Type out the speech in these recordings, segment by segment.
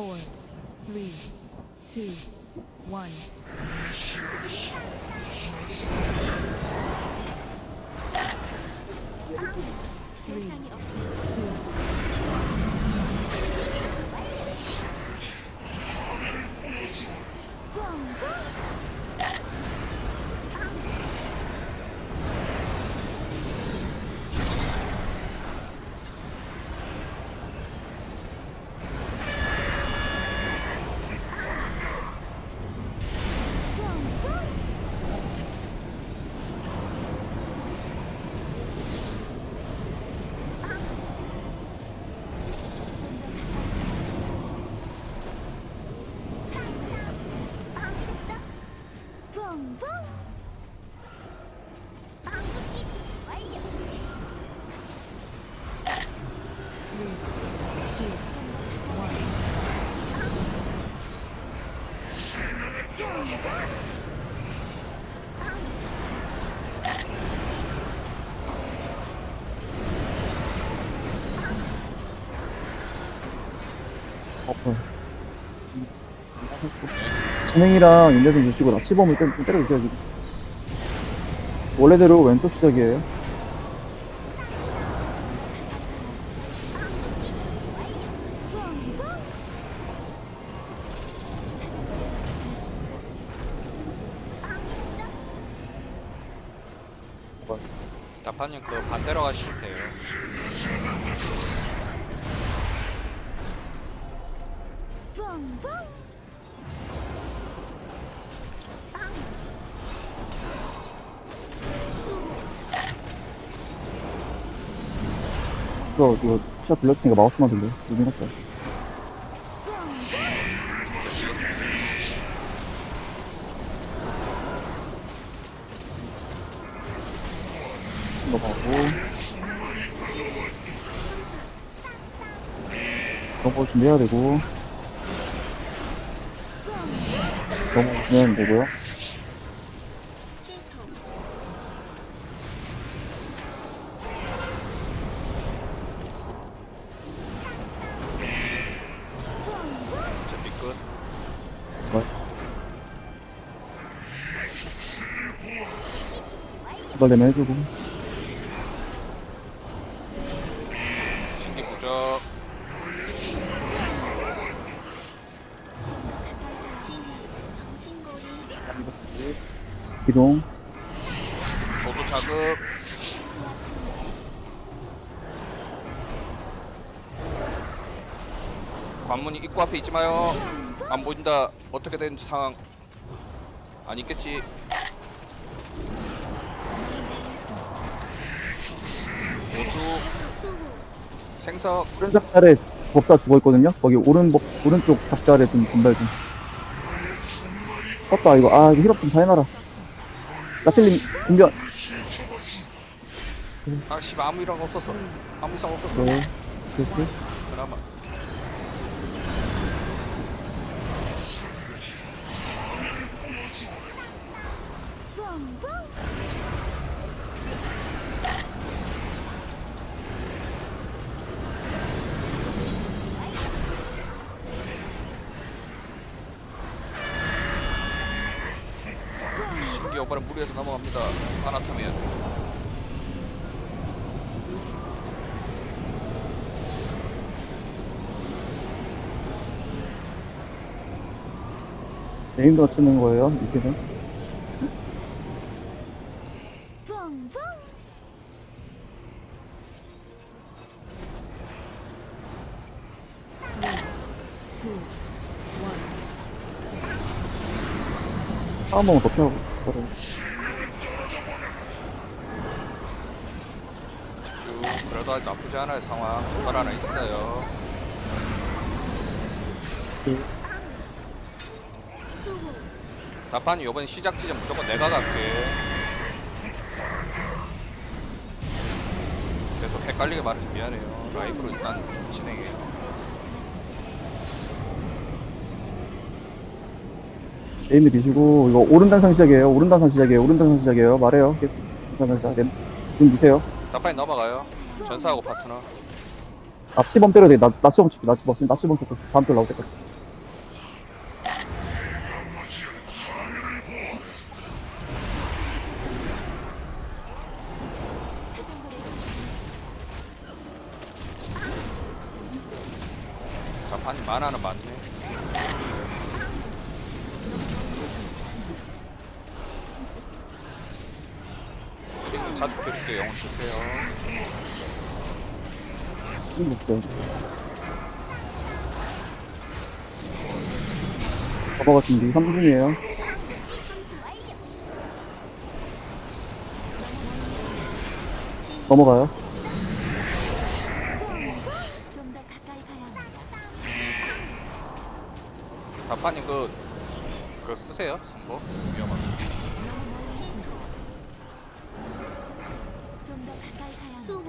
four, three, two, one. Three, 아파. 진행이랑 좀 주시고 좀 때려주세요 지금. 원래대로 왼쪽 시작이에요. 나파님 그 반대로 가시면 돼요. 이거 이거 시작 불렀으니까 마우스만 돌려. 요즘 했어요. 가고 이런 거 준비해야 되고 이런 거 준비하면 되고요. 준비 끝. 뭐? 도발되면 해주고 기동 저도 자극. 관문이 입구 앞에 있지 마요. 안 보인다. 어떻게 된 상황? 안 있겠지. 보수 생석 오른 작살에 법사 죽어있거든요 거기 오른 법 오른쪽 작살에 좀 분발 좀 컸다 이거. 아 이거 힐업 좀다 해놔라 나필님 공변 아 씨발 아무 이랑 없었어. 아무 이상 없었어. 네 그렇게. 그나마 신기 오빠는 무리해서 넘어갑니다. 아나타면 네임도 치는 거예요 이렇게는 붕붕 Two, one. 싸움 먹으면 더 피하고 그래. 집중. 그래도 아직 나쁘지 않아요 상황. 정말 하나 있어요. 수호 다판이 이번 시작 지점 무조건 내가 갈게. 계속 헷갈리게 말해서 미안해요. 라이브로 일단 좀 진행해요. 네임드 비주고 이거 오른단상 시작이에요. 오른단상 시작이에요. 오른단상 시작이에요. 말해요. 오른단상 시작. 네. 눈 미세요. 나파이 넘어가요. 전사하고 파트너. 납치범 때려야 돼. 납치범 칩 납치범. 칩 납치범 쳤어. 다음 줄 나올 때까지. 나판이 만화는 맞네. 자주 드릴게 영혼 주세요 없어요. 잡아가 준비 3분 중이에요. 넘어가요. 좀 더 가까이 가야 합니다. 자판이 그 그거 쓰세요 선보 위험하게 수호.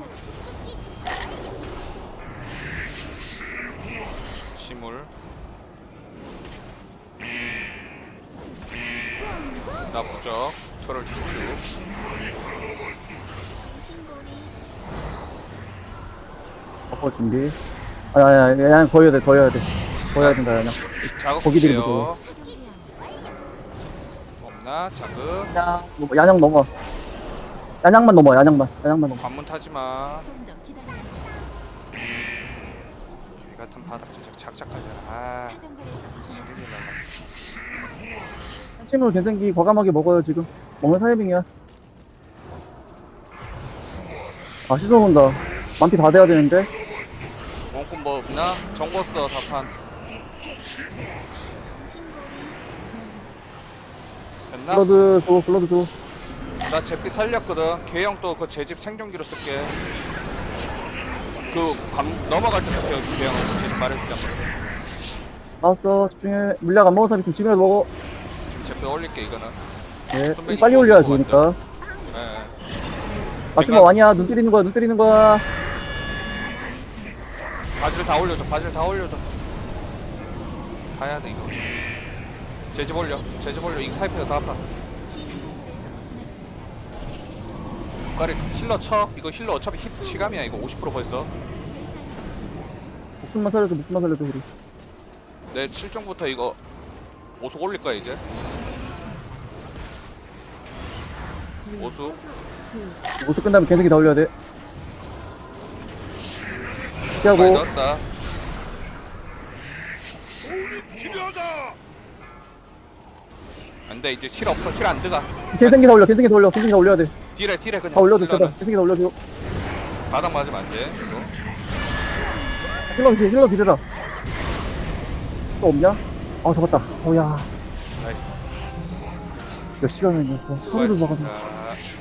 침울 나 부적 털을 뒤치고 신고리. 잡아 준비. 그냥 더 해야 돼, 더 해야 돼. 더 해야 된다, 그냥. 자극 거기 주세요 드리고 없나 자극 넘어, 야냥 넘어. 야냥만 넘어, 야냥만. 야냥만 넘어. 관문 타지 마 좀더 기다려. 개 같은 바닥 진짜 착착 달려라 아 사정거리에서 벗어나. 시리를 날라 침을 괜찮기 과감하게 먹어요, 지금. 먹는 타이밍이야. 아, 씻어본다. 만피 다 돼야 되는데. 원꿈 뭐 없나? 정보 써 신고리. 됐나? 블러드 줘, 블러드 줘. 나 제피 살렸거든. 개형 또그 제집 생존기로 쓸게. 그 감, 넘어갈 때 쓰세요 개형 제집 말해줄게 한번. 나왔어, 집중해. 물약 안 먹은 사람 있으면 지금이라도 먹어. 지금 제피 올릴게 이거는. 네, 선배님 빨리 좋은 올려야 거 되니까. 예. 마지막 아니야, 눈 때리는 거야, 눈 때리는 거야. 바지를 다 올려줘 바지를 다 올려줘. 가야 돼 이거. 제집 올려 제집 올려. 이 사이프가 다 아파 국가리 힐러 쳐? 이거 힐러 어차피 힙 치감이야. 이거 50% 벌써. 목숨만 살려줘, 목숨만 살려줘, 우리. 내 7종부터 이거 오속 올릴 거야 이제. 오수. 모습 끝나면 개새끼 다 올려야 돼. 많이 넣었다. 안돼 이제 힐 없어. 힐 안 들어가. 개새끼 다 올려, 개새끼 다 올려, 개새끼 다 올려야 돼. 딜에 딜에 그냥 다 올려줘, 힐러는. 제발. 다 올려줘. 바닥 맞으면 안돼 이거 힐러 기힐러 기르라. 또 없냐? 아, 잡았다. 어, 야. 나이스 몇 시간을 이거 손으로 막아서. 수고하셨습니다